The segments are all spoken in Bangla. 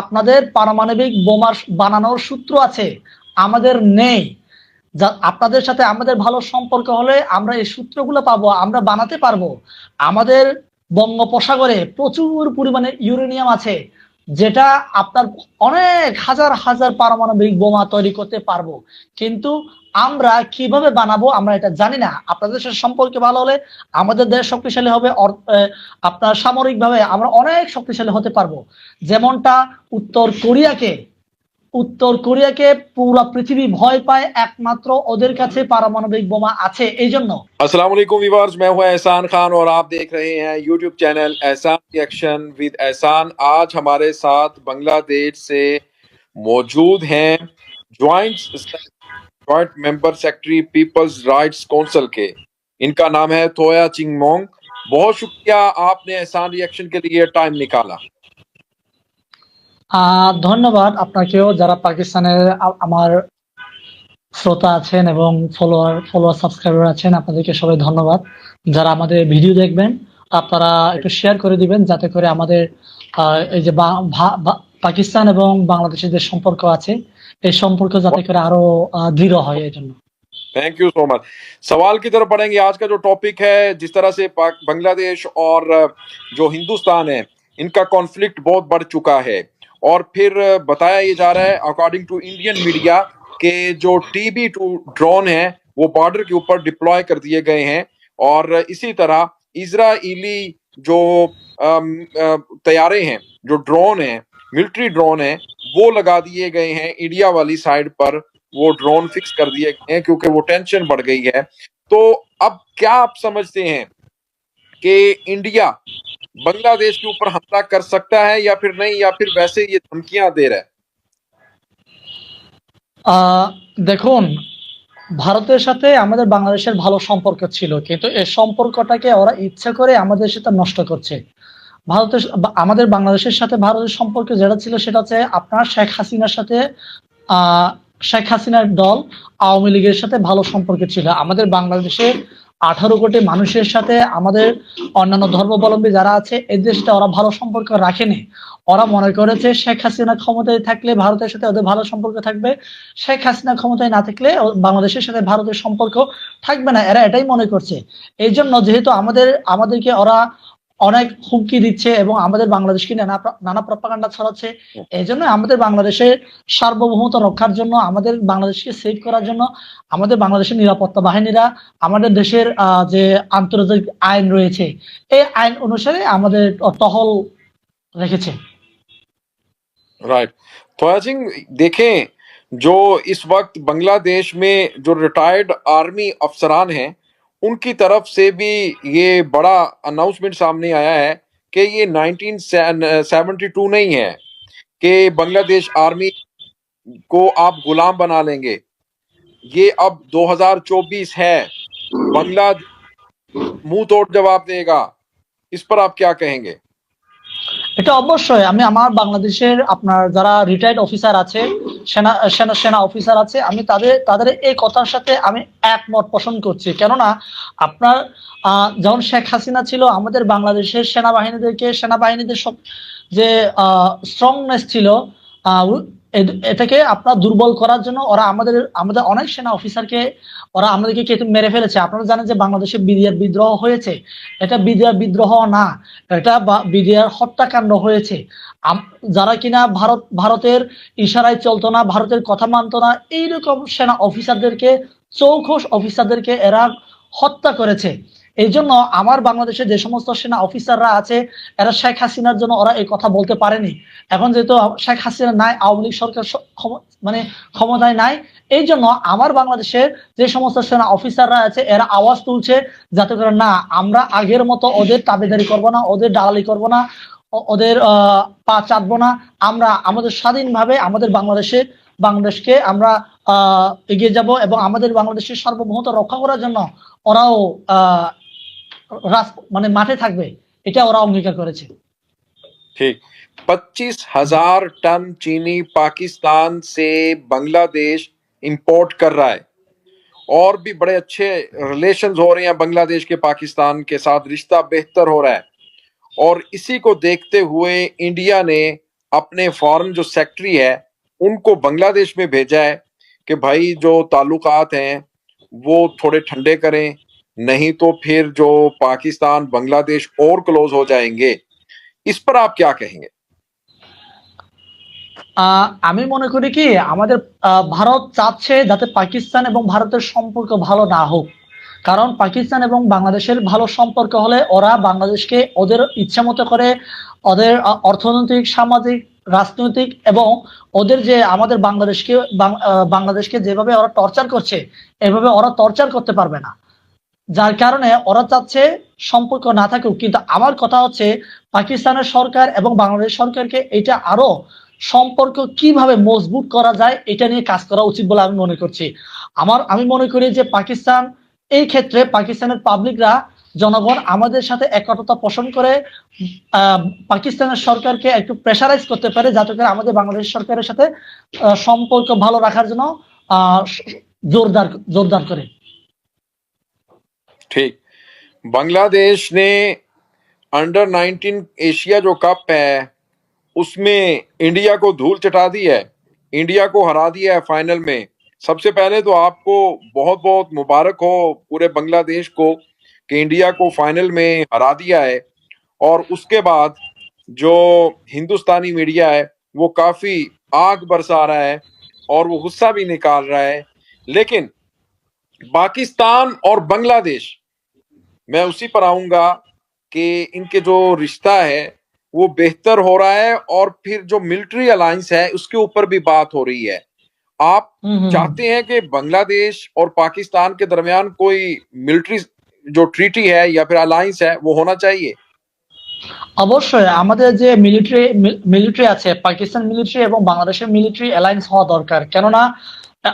আপনাদের পারমাণবিক বোমা বানানোর সূত্র আছে, আমাদের নেই। যা আপনাদের সাথে আমাদের ভালো সম্পর্ক হলে আমরা এই সূত্রগুলো পাবো, আমরা বানাতে পারব। আমাদের বঙ্গোপসাগরে প্রচুর পরিমাণে ইউরেনিয়াম আছে, যেটা আপনার অনেক হাজার হাজার পারমাণবিক বোমা তৈরি করতে পারব। কিন্তু আমরা কিভাবে বানাবো আমরা এটা জানি না আপনাদের সাথে সম্পর্কে ভালো হলে আমাদের দেশ শক্তিশালী হবে অর- আহ, আপনার সামরিকভাবে আমরা অনেক শক্তিশালী হতে পারবো যেমনটা উত্তর কোরিয়াকে উত্তর কোরিয়াকে পুরো পৃথিবী ভয় পায় একমাত্র ওদের কাছে পারমাণবিক বোমা আছে এই জন্য अस्सलाम वालेकुम व्यूअर्स मैं हूं एहसान खान और आप देख रहे हैं YouTube channel Ehsan reaction with Ehsan आज हमारे साथ बांग्लादेश से मौजूद हैं joint joint member secretary people's rights council के इनका नाम है थोया चिंगमोंग बहुत शुक्रिया आपने एहसान रिएक्शन के लिए टाइम निकाला আহ ধন্যবাদ আপনাকেও যারা পাকিস্তানের আ- আমার শ্রোতা আছেন এবং ফলোয়ার ফলোয়ার সাবস্ক্রাইবার আছেন আপনাদেরকে সবাই ধন্যবাদ যারা আমাদের ভিডিও দেখবেন আপনারা একটু শেয়ার করে দিবেন যাতে করে আমাদের আহ, এই যে বা- ভা- বা- পাকিস্তান এবং বাংলাদেশের যে সম্পর্ক আছে এই সম্পর্ক যাতে করে আরো আহ, দৃঢ় হয় এই জন্য थैंक यू सो मच सवाल की तरफ बढ़ेंगे आज का जो टॉपिक है जिस तरह से पाक- बांग्लादेश और अ, जो हिंदुस्तान है इनका कॉन्फ्लिक्ट बहुत बढ़ चुका है और फिर अ, बताया ये जा रहा है अकॉर्डिंग टू इंडियन मीडिया के जो टीबी टू ड्रोन है वो बॉर्डर के ऊपर डिप्लॉय कर दिए गए हैं और इसी तरह इजराइली जो अम, अ, तैयारे हैं जो ड्रोन है मिलिट्री ड्रोन है वो लगा दिए गए हैं इंडिया वाली साइड पर वो ड्रोन फिक्स कर दिए गए हैं क्योंकि वो टेंशन बढ़ गई है तो अब क्या आप समझते हैं कि इंडिया बांग्लादेश के ऊपर हमला कर सकता है या फिर नहीं या फिर वैसे ये धमकियां दे रहा है আহ দেখুন ভারতের সাথে আমাদের বাংলাদেশের ভালো সম্পর্ক ছিল কিন্তু এই সম্পর্কটাকে ওরা ইচ্ছা করে আমাদের সাথে নষ্ট করছে ভারতের আমাদের বাংলাদেশের সাথে ভারতের সম্পর্ক যেটা ছিল সেটা হচ্ছে আপনার শেখ হাসিনার সাথে শেখ হাসিনার দল আওয়ামী লীগের সাথে ভালো সম্পর্ক ছিল। আমাদের বাংলাদেশের আঠারো কোটি মানুষের সাথে আমাদের অন্যান্য ধর্মাবলম্বী যারা আছে এই দেশটা ওরা ভালো সম্পর্ক রাখেনি। ওরা মনে করেছে শেখ হাসিনা ক্ষমতায় থাকলে ভারতের সাথে ওদের ভালো সম্পর্ক থাকবে। শেখ হাসিনা ক্ষমতায় না থাকলে বাংলাদেশের সাথে ভারতের সম্পর্ক থাকবে না, এরা এটাই মনে করছে। এই জন্য যেহেতু আমাদের, আমাদেরকে ওরা অনেক হুমকি দিচ্ছে এবং আমাদের বাংলাদেশকে নানা প্র- নানা প্রপাগান্ডা ছড়াচ্ছে এই জন্য আমাদের বাংলাদেশের সার্বভৌমত্ব রক্ষার জন্য আমাদের বাংলাদেশকে সেভ করার জন্য আমাদের বাংলাদেশের নিরাপত্তা বাহিনীরা আমাদের দেশের আহ, যে আন্তর্জাতিক আইন রয়েছে এই আইন অনুসারে আমাদের টহল রেখেছে राइट थोड़ा सिंह देखें जो इस वक्त बांग्लादेश में जो रिटायर्ड आर्मी अफसरान हैं उनकी तरफ से भी ये बड़ा अनाउंसमेंट सामने आया है कि ये 1972 नहीं है कि बांग्लादेश आर्मी को आप गुलाम बना लेंगे ये अब 2024 है बांग्ला मुंह तोड़ जवाब देगा इस पर आप क्या कहेंगे এটা অবশ্যই আমি আমার বাংলাদেশের আপনার যারা রিটায়ার্ড অফিসার আছে সেনা সেনা সেনা অফিসার আছে, আমি তাদের তাদের এই কথার সাথে আমি একমত পোষণ করছি। কেননা আপনার যখন শেখ হাসিনা ছিল, আমাদের বাংলাদেশের সেনাবাহিনীদেরকে, সেনাবাহিনীদের সব যে স্ট্রংনেস ছিল এটাকে আপনার দুর্বল করার জন্য ওরা আমাদের আমাদের অনেক সেনা অফিসারকে ওরা আমাদেরকে কেটে মেরে ফেলেছে। আপনারা জানেন যে বাংলাদেশে বিডিআর বিদ্রোহ হয়েছে। এটা বিডিআর বিদ্রোহ না, এটা বিডিআর হত্যাকাণ্ড হয়েছে। যারা কিনা ভারত, ভারতের ইশারায় চলতো না, ভারতের কথা মানতো না, এইরকম সেনা অফিসারদেরকে চৌখোশ অফিসারদেরকে এরা হত্যা করেছে। এই জন্য আমার বাংলাদেশে যে সমস্ত সেনা অফিসাররা আছে, এরা শেখ হাসিনার জন্য ওরা এই কথা বলতে পারেনি। এখন যেহেতু শেখ হাসিনা নাই, আওয়ামী লীগ সরকার মানে ক্ষমতায় নাই এই জন্য আমার বাংলাদেশে যে সমস্ত সেনা অফিসাররা আছে, এরা আওয়াজ তুলছে যাতে করে না, আমরা আগের মতো ওদের তাবেদারি করব না, ওদের দালালি করব না ওদের পা চাটবো না। আমরা আমাদের স্বাধীনভাবে আমাদের বাংলাদেশে, বাংলাদেশকে আমরা এগিয়ে যাব এবং আমাদের বাংলাদেশের সার্বভৌমত্ব রক্ষা করার জন্য ওরাও মানে মাঠে থাকবে এটা ওরা অঙ্গীকার করেছে ठीक पच्चीस हजार टन चीनी पाकिस्तान से बांग्लादेश इंपोर्ट कर रहा है और भी बड़े अच्छे रिलेशंस हो रहे हैं बांग्लादेश के पाकिस्तान के साथ रिश्ता बेहतर हो रहा है और इसी को देखते हुए इंडिया ने अपने फॉरेन जो सेक्रेटरी है उनको बांग्लादेश में भेजा है कि भाई जो ताल्लुकात हैं वो थोड़े ठंडे करें नहीं तो फिर जो पाकिस्तान बांग्लादेश और क्लोज हो जाएंगे इस पर आप क्या कहेंगे আহ, আমি মনে করি কি আমাদের আহ, ভারত চাচ্ছে যাতে পাকিস্তান এবং ভারতের সম্পর্ক ভালো না হোক কারণ পাকিস্তান এবং বাংলাদেশের ভালো সম্পর্ক হলে ওরা বাংলাদেশকে ওদের ইচ্ছা মতো করে ওদের আহ, অর্থনৈতিক সামাজিক রাজনৈতিক এবং ওদের যে আমাদের বাংলাদেশকে বাং- আহ, বাংলাদেশকে যেভাবে ওরা টর্চার করছে এভাবে ওরা টর্চার করতে পারবে না যার কারণে ওরা চাচ্ছে সম্পর্ক না থাকুক। কিন্তু আমার কথা হচ্ছে, পাকিস্তানের সরকার এবং বাংলাদেশ সরকারকে এটা আরও সম্পর্ক কীভাবে মজবুত করা যায়, এটা নিয়ে কাজ করা উচিত বলে আমি মনে করছি। আমার, আমি মনে করি যে পাকিস্তান, এই ক্ষেত্রে পাকিস্তানের পাবলিকরা, জনগণ আমাদের সাথে একতা পোষণ করে পাকিস্তানের সরকারকে একটু প্রেশারাইজ করতে পারে যাতে করে আমাদের বাংলাদেশ সরকারের সাথে সম্পর্ক ভালো রাখার জন্য জোরদার জোরদার করে। ठीक। बांग्लादेश ने अंडर 19 एशिया जो कप है, उसमें इंडिया को धूल चटा दी है, इंडिया को हरा दिया है फाइनल में। सबसे पहले तो आपको बहुत बहुत मुबारक हो पूरे बांग्लादेश को कि इंडिया को फाइनल में हरा दिया है। और उसके बाद जो हिंदुस्तानी मीडिया है, वो काफ़ी आग बरसा रहा है और वो गुस्सा भी निकाल रहा है। लेकिन पाकिस्तान और बांग्लादेश मैं उसी पर आऊंगा कि इनके जो रिश्ता है वो बेहतर हो रहा है और फिर जो मिलिट्री अलायंस है उसके ऊपर भी बात हो रही है आप হুম হুম। चाहते हैं कि बांग्लादेश और पाकिस्तान के दरमियान कोई मिलिट्री जो ट्रीटी है या फिर अलायंस है वो होना चाहिए অবশ্যই আমাদের যে মিলিটারি মিলিটারি আছে পাকিস্তান মিলিটারি এবং বাংলাদেশের মিলিটারি অ্যালায়েন্স হওয়া দরকার কেননা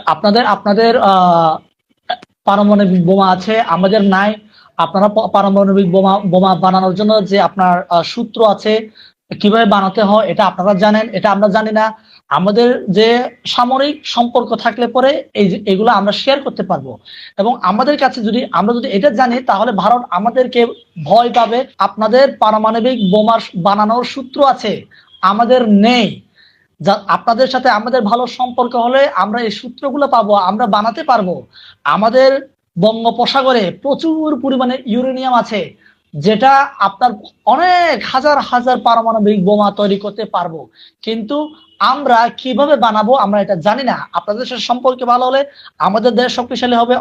আপনাদের আপনাদের আহ, পারমাণবিক বোমা আছে। আমাদের নাই, আপনারা পারমাণবিক বোমা বোমা বানানোর জন্য যে আপনার সূত্র আছে, কীভাবে বানাতে হয়, এটা আপনারা জানেন, এটা আমরা জানি না। আমাদের যে সামরিক সম্পর্ক থাকলে পরে এই এগুলো আমরা শেয়ার করতে পারব। এবং আমাদের কাছে যদি, আমরা যদি এটা জানি, তাহলে ভারত আমাদেরকে ভয় পাবে। আপনাদের পারমাণবিক বোমা বানানোর সূত্র আছে। আমাদের নেই। আপনাদের সাথে আমাদের ভালো সম্পর্ক হলে আমরা এই সূত্রগুলো পাবো, আমরা বানাতে পারব। আমাদের বঙ্গোপসাগরে প্রচুর পরিমাণে ইউরেনিয়াম আছে, যেটা আপনার অনেক হাজার হাজার পারমাণবিক বোমা তৈরি করতে পারব। কিন্তু আমরা কীভাবে বানাবো আমরা এটা জানি না। আপনাদের সাথে সম্পর্ক ভালো হলে আমাদের দেশ শক্তিশালী হবে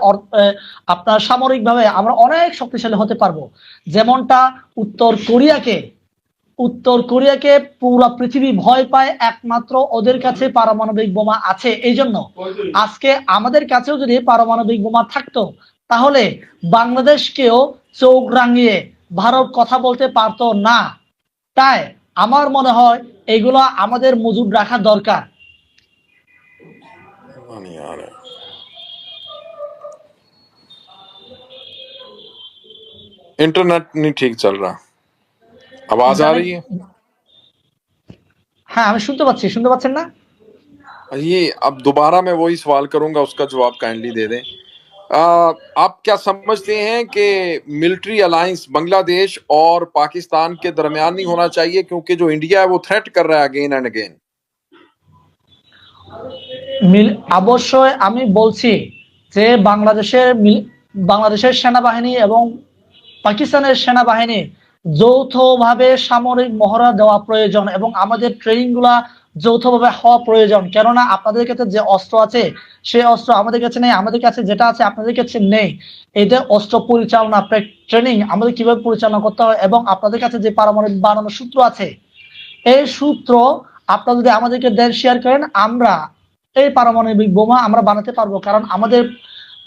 আপনার সামরিকভাবে আমরা অনেক শক্তিশালী হতে পারব। যেমনটা উত্তর কোরিয়াকে উত্তর কোরিয়াকে পুরো পৃথিবী ভয় পায় একমাত্র ওদের কাছে পারমাণবিক বোমা আছে এই জন্য আজকে আমাদের কাছেও যদি পারমাণবিক বোমা থাকতো তাহলে বাংলাদেশকেও চোখ রাঙিয়ে ভারত কথা বলতে পারতো না তাই আমার মনে হয় এগুলো আমাদের মজুদ রাখা দরকার नहीं आ रहा है। इंटरनेट नहीं ठीक चल रहा आवाज आ रही है হ্যাঁ আমি শুনতে পাচ্ছি শুনতে পাচ্ছেন না ये अब दोबारा मैं वही सवाल करूंगा उसका जवाब काइंडली दे दें आ, आप क्या समझते हैं कि मिलिट्री अलायंस बांग्लादेश और पाकिस्तान के दरमियान नहीं होना चाहिए क्योंकि जो इंडिया है वो थ्रेट कर रहा है अगेन एंड अगेन মিল অবশ্যই আমি বলছি যে বাংলাদেশের মিল- বাংলাদেশের সেনাবাহিনী এবং পাকিস্তানের সেনাবাহিনী যৌথভাবে সামরিক মহড়া দেওয়া প্রয়োজন এবং আমাদের ট্রেনিংগুলা যৌথভাবে হওয়া প্রয়োজন। কেননা আপনাদের কাছে যে অস্ত্র আছে, সেই অস্ত্র আমাদের কাছে নেই, আমাদের কাছে যেটা আছে আপনাদের কাছে নেই। এটা অস্ত্র পরিচালনা ট্রেনিং আমাদের কীভাবে পরিচালনা করতে হয় এবং আপনাদের কাছে যে পারমাণবিক বানানোর সূত্র আছে, এই সূত্র আপনারা যদি আমাদেরকে দেন শেয়ার করেন, আমরা এই পারমাণবিক বোমা আমরা বানাতে পারব। কারণ আমাদের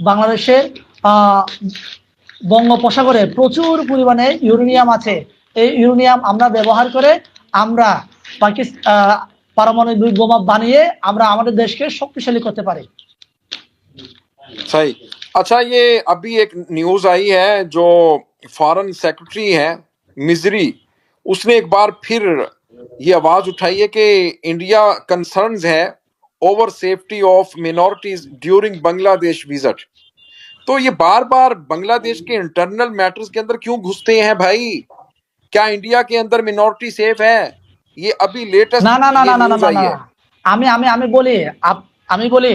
বাংলাদেশের আহ বঙ্গোপসাগরে প্রচুর পরিমাণে ইউরেনিয়াম আছে এই ইউরেনিয়াম আমরা ব্যবহার করে আমরা পাকিস্তান পারমাণবিক বোমা বানিয়ে আমরা আমাদের দেশকে শক্তিশালী করতে পারি सही अच्छा ये अभी एक न्यूज आई है जो फॉरेन सेक्रेटरी है मिजरी उसने एक बार फिर ये आवाज उठाई है कि इंडिया कंसर्न्स है over safety of minorities during Bangladesh visit तो ये बार बार बांग्लादेश के इंटरनल मैटर्स के अंदर क्यों घुसते हैं भाई क्या इंडिया के अंदर मिनोरिटी सेफ़ है ये अभी লেটেস্ট না না না না না না আমি আমি আমি বলি আমি বলি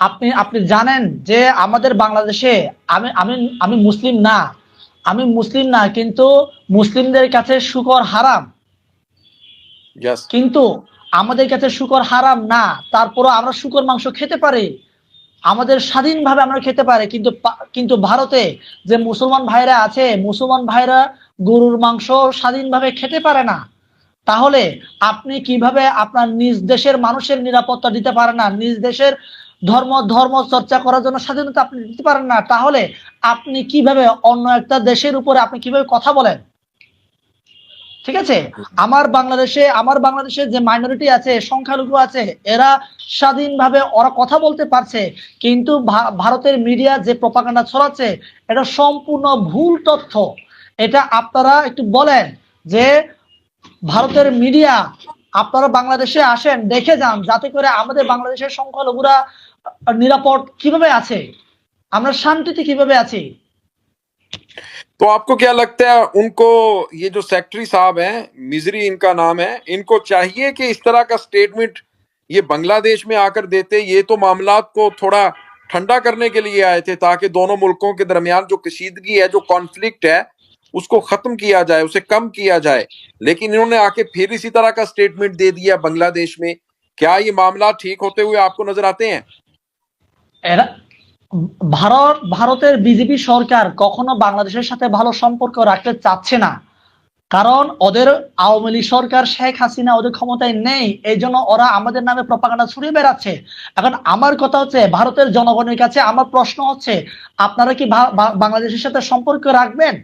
আপনি আপনি জানেন যে আমাদের বাংলাদেশে আমি আমি আমি মুসলিম না আমি মুসলিম না কিন্তু মুসলিমদের কাছে শুকর হারাম কিন্তু আমাদের কাছে শুকর হারাম না তারপরও আমরা শুকর মাংস খেতে পারি আমাদের স্বাধীনভাবে আমরা খেতে পারি, কিন্তু কিন্তু ভারতে যে মুসলমান ভাইরা আছে, মুসলমান ভাইরা গরুর মাংস স্বাধীনভাবে খেতে পারে না। তাহলে আপনি কীভাবে আপনার নিজ দেশের মানুষের নিরাপত্তা দিতে পারেন না? নিজ দেশের ধর্ম ধর্ম চর্চা করার জন্য স্বাধীনতা আপনি দিতে পারেন না। তাহলে আপনি কীভাবে অন্য একটা দেশের উপরে আপনি কীভাবে কথা বলেন? ঠিক আছে? আমার বাংলাদেশে আমার বাংলাদেশে যে মাইনরিটি আছে, সংখ্যালঘু আছে, এরা স্বাধীনভাবে ওরা কথা বলতে পারছে, কিন্তু ভারতের মিডিয়া যে প্রপাগান্ডা ছড়াচ্ছে, এটা সম্পূর্ণ ভুল তথ্য। এটা আপনারা একটু বলেন যে ভারতের মিডিয়া আপনারা বাংলাদেশে আসেন, দেখে যান, যাতে করে আমাদের বাংলাদেশের সংখ্যালঘুরা নিরাপদ কীভাবে আছে? আমরা শান্তিতে কীভাবে আছি? तो आपको क्या लगता है, उनको ये जो सेक्रेटरी साहब हैं, मिजरी इनका नाम है, इनको चाहिए कि इस तरह का स्टेटमेंट ये बांग्लादेश में आकर देते? ये तो मामला को थोड़ा ठंडा करने के लिए आए थे, ताकि दोनों मुल्कों के दरमियान जो कशीदगी है, जो कॉन्फ्लिक्ट है, उसको खत्म किया जाए, उसे कम किया जाए। लेकिन इन्होंने आके फिर इसी तरह का स्टेटमेंट दे दिया बांग्लादेश में। क्या ये मामला ठीक होते हुए आपको नज़र आते हैं? ভারত, ভারতের বিজেপি সরকার কখনো বাংলাদেশের সাথে ভালো সম্পর্ক রাখতে চাচ্ছে না। কারণ ওদের আওয়ামী লীগ সরকার শেখ হাসিনা ওদের ক্ষমতায় নেই, এই জন্য ওরা আমাদের নামে প্রপাগান্ডা ছড়িয়ে বেড়াচ্ছে। এখন আমার কথা হচ্ছে, ভারতের জনগণের কাছে আমার প্রশ্ন হচ্ছে, আপনারা কি বাংলাদেশের সাথে সম্পর্ক রাখবেন?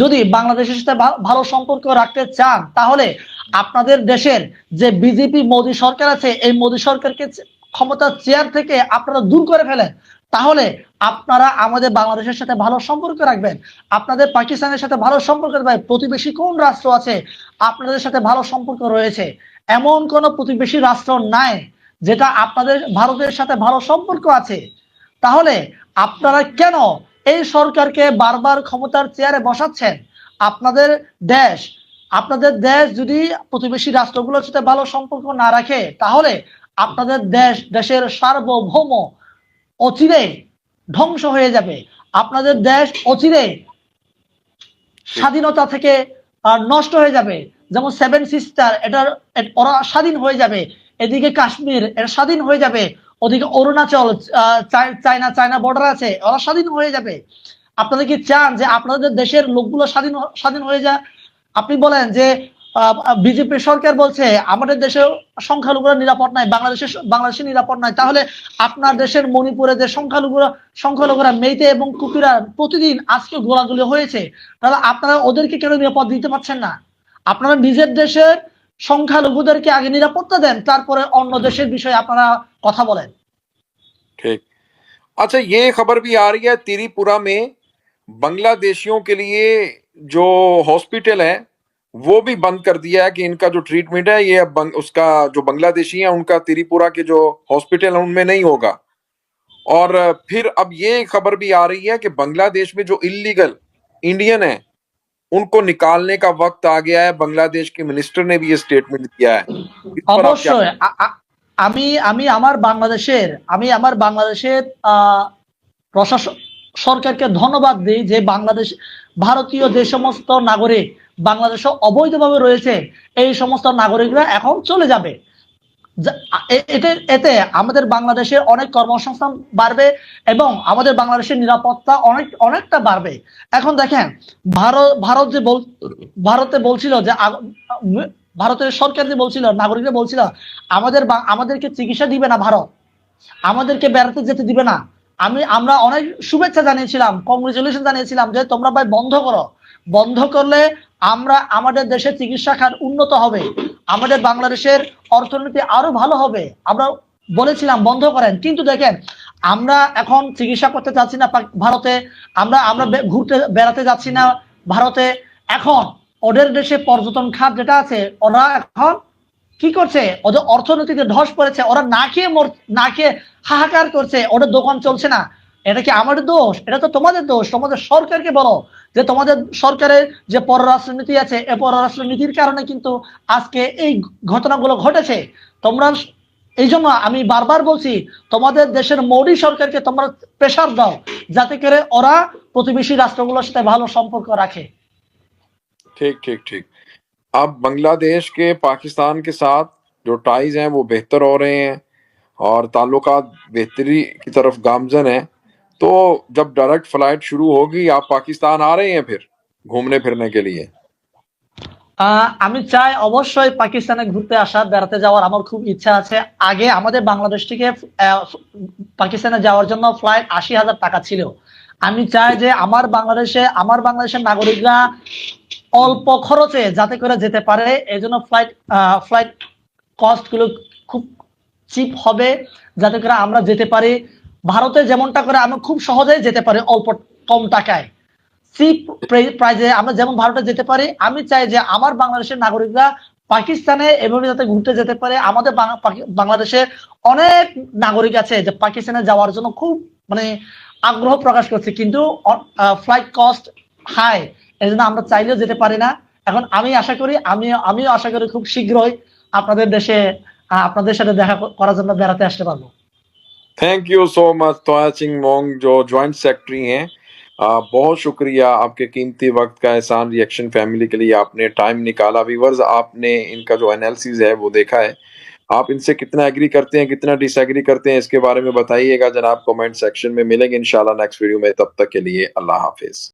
যদি বাংলাদেশের সাথে ভালো সম্পর্ক রাখতে চান, তাহলে আপনাদের দেশের যে বিজেপি, মোদী সরকার আছে, এই মোদী সরকারকে ক্ষমতার চেয়ার থেকে আপনারা দূর করে ফেলেন। তাহলে আপনারা আমাদের বাংলাদেশের সাথে ভালো সম্পর্ক রাখবেন। আপনাদের পাকিস্তানের সাথে ভালো সম্পর্ক রাখবেন। প্রতিবেশী কোন রাষ্ট্র আছে? আপনাদের সাথে ভালো সম্পর্ক রয়েছে। এমন কোন প্রতিবেশী রাষ্ট্র নাই যেটা আপনাদের, ভারতের সাথে ভালো সম্পর্ক আছে। তাহলে আপনারা কেন এই সরকারকে বারবার ক্ষমতার চেয়ারে বসাচ্ছেন? আপনাদের দেশ আপনাদের দেশ যদি প্রতিবেশী রাষ্ট্রগুলোর সাথে ভালো সম্পর্ক না রাখে, তাহলে আপনাদের দেশ, দেশের সার্বভৌম অচিরে ধ্বংস হয়ে যাবে। আপনাদের দেশ অচিরে স্বাধীনতা থেকে নষ্ট হয়ে যাবে। যেমন সেভেন সিস্টার এটার ওরা স্বাধীন হয়ে যাবে। এদিকে কাশ্মীর এটা স্বাধীন হয়ে যাবে। ওদিকে অরুণাচল চায়না চায়না বর্ডার আছে, ওরা স্বাধীন হয়ে যাবে। আপনারা কি চান যে আপনাদের দেশের লোকগুলো স্বাধীন স্বাধীন হয়ে যায় আপনি বলেন যে বিজেপি সরকার বলছে আমাদের দেশে সংখ্যালঘুরা নিরাপদ নাই বাংলাদেশের বাংলাদেশে নিরাপদ নাই তাহলে আপনার দেশের মণিপুরে যে সংখ্যালঘুরা সংখ্যালঘুরা মেইতে এবং কুকিরা প্রতিদিন আজকে গোলাগুলি হয়েছে তাহলে আপনারা ওদেরকে কেন নিরাপদ দিতে পারছেন না আপনারা নিজের দেশের সংখ্যালঘুদেরকে আগে নিরাপত্তা দেন তারপরে অন্য দেশের বিষয়ে আপনারা কথা বলেন ठीक अच्छा ये खबर भी आ रही है त्रिपुरा में बांग्लादेशियों के लिए जो हॉस्पिटल है वो भी बंद कर दिया है कि इनका जो ट्रीटमेंट है ये अब बंग, उसका जो बांग्लादेशी है उनका त्रिपुरा के जो हॉस्पिटल है उनमें नहीं होगा और फिर अब ये खबर भी आ रही है कि बांग्लादेश में जो इलीगल इंडियन है उनको निकालने का वक्त आ गया है बांग्लादेश के मिनिस्टर ने भी ये स्टेटमेंट दिया है इस पर आप क्या অবশ্যই আ- আ- আমি আমি আমার বাংলাদেশের আমি আমার বাংলাদেশের আহ, প্রশাসন সরকারকে ধন্যবাদ দিই যে বাংলাদেশ ভারতীয় যে সমস্ত নাগরিক বাংলাদেশে অবৈধভাবে রয়েছে, এই সমস্ত নাগরিকরা এখন চলে যাবে। এতে এতে আমাদের বাংলাদেশের অনেক কর্মসংস্থান বাড়বে এবং আমাদের বাংলাদেশের নিরাপত্তা অনেক, অনেকটা বাড়বে। এখন দেখেন, ভারত ভারত যে বল, ভারতে বলছিল যে ভারতের সরকার যে বলছিল, নাগরিকরা বলছিল, আমাদের আমাদেরকে চিকিৎসা দিবে না ভারত। আমাদেরকে বেড়াতে যেতে দিবে না। আমি, আমরা অনেক শুভেচ্ছা জানিয়েছিলাম কংগ্রেচুলেশন জানিয়েছিলাম যে তোমরা ভাই বন্ধ করো। বন্ধ করলে আমরা আমাদের দেশের চিকিৎসা খাত উন্নত হবে, আমাদের বাংলাদেশের অর্থনীতি আরও ভালো হবে। আমরা বলেছিলাম, বন্ধ করেন। কিন্তু দেখেন, আমরা এখন চিকিৎসা করতে যাচ্ছি না ভারতে, আমরা আমরা ঘুরতে বেড়াতে যাচ্ছি না ভারতে। এখন ওদের দেশে পর্যটন খাত যেটা আছে, ওরা এখন কি করছে? ওদের অর্থনীতিতে ধস পড়েছে। ওরা না খেয়ে মর না খেয়ে হাহাকার করছে। ওদের দোকান চলছে না। এটা কি আমাদের দোষ? এটা তো তোমাদের দোষ। তোমাদের সরকারকে বলো। যে তোমাদের সরকারের যে পররাষ্ট্রনীতি আছে এই পররাষ্ট্রনীতির কারণে কিন্তু আজকে এই ঘটনাগুলো ঘটেছে তোমরা এই জন্য আমি বারবার বলছি তোমাদের দেশের মোদী সরকারকে তোমরা প্রেশার দাও যাতে করে ওরা প্রতিবেশী রাষ্ট্রগুলোর সাথে ভালো সম্পর্ক রাখে ठीक ठीक ठीक अब बांग्लादेश के पाकिस्तान के साथ जो टाइज हैं वो बेहतर हो रहे हैं और ताल्लुकात बेहतरी की तरफ गामजन है तो जब डायरेक्ट फ्लाइट शुरू होगी आप पाकिस्तान आ रहे हैं फिर घूमने फिरने के लिए আহ, আমি চাই অবশ্যই পাকিস্তানে ঘুরতে আসা বেড়াতে যাওয়ার আমার খুব ইচ্ছা আছে আগে আমাদের বাংলাদেশ থেকে আহ, পাকিস্তানে যাওয়ার জন্য ফ্লাইট আশি হাজার টাকা ছিল আমি চাই যে আমার বাংলাদেশে আমার বাংলাদেশের নাগরিকরা অল্প খরচে যাতে করে যেতে পারে এই জন্য ফ্লাইট ফ্লাইট কস্ট গুলো খুব চিপ হবে যাতে করে আমরা যেতে পারি ভারতে যেমনটা করে, আমরা খুব সহজেই যেতে পারি অল্প কম টাকায়। চিপ প্রাইজে আমরা যেমন ভারতে যেতে পারি, আমি চাই যে আমার বাংলাদেশের নাগরিকরা পাকিস্তানে এভাবে যাতে ঘুরতে যেতে পারে। আমাদের বাংলাদেশে অনেক নাগরিক আছে যে পাকিস্তানে যাওয়ার জন্য খুব মানে আগ্রহ প্রকাশ করছে, কিন্তু ফ্লাইট কস্ট হাই এই জন্য আমরা চাইলেও যেতে পারি না। এখন আমি আশা করি, আমি, আমিও আশা করি খুব শীঘ্রই আপনাদের দেশে আপনাদের সাথে দেখা করার জন্য বেড়াতে আসতে পারব। Thank you so much Toya Singh Mong जो ज्वाइंट सेक्रेटरी हैं। बहुत शुक्रिया आपके कीमती वक्त का एहसान रिएक्शन फैमिली के लिए आपने टाइम निकाला। व्यूवर्स आपने इनका जो एनालिसिस है, वो देखा है। आप इनसे कितना एग्री करते हैं, कितना डिसएग्री करते हैं, इसके बारे में बताइएगा। जनाब कमेंट सेक्शन में मिलेंगे। इंशाल्लाह नेक्स्ट वीडियो में तब तक के लिए अल्लाह हाफिज।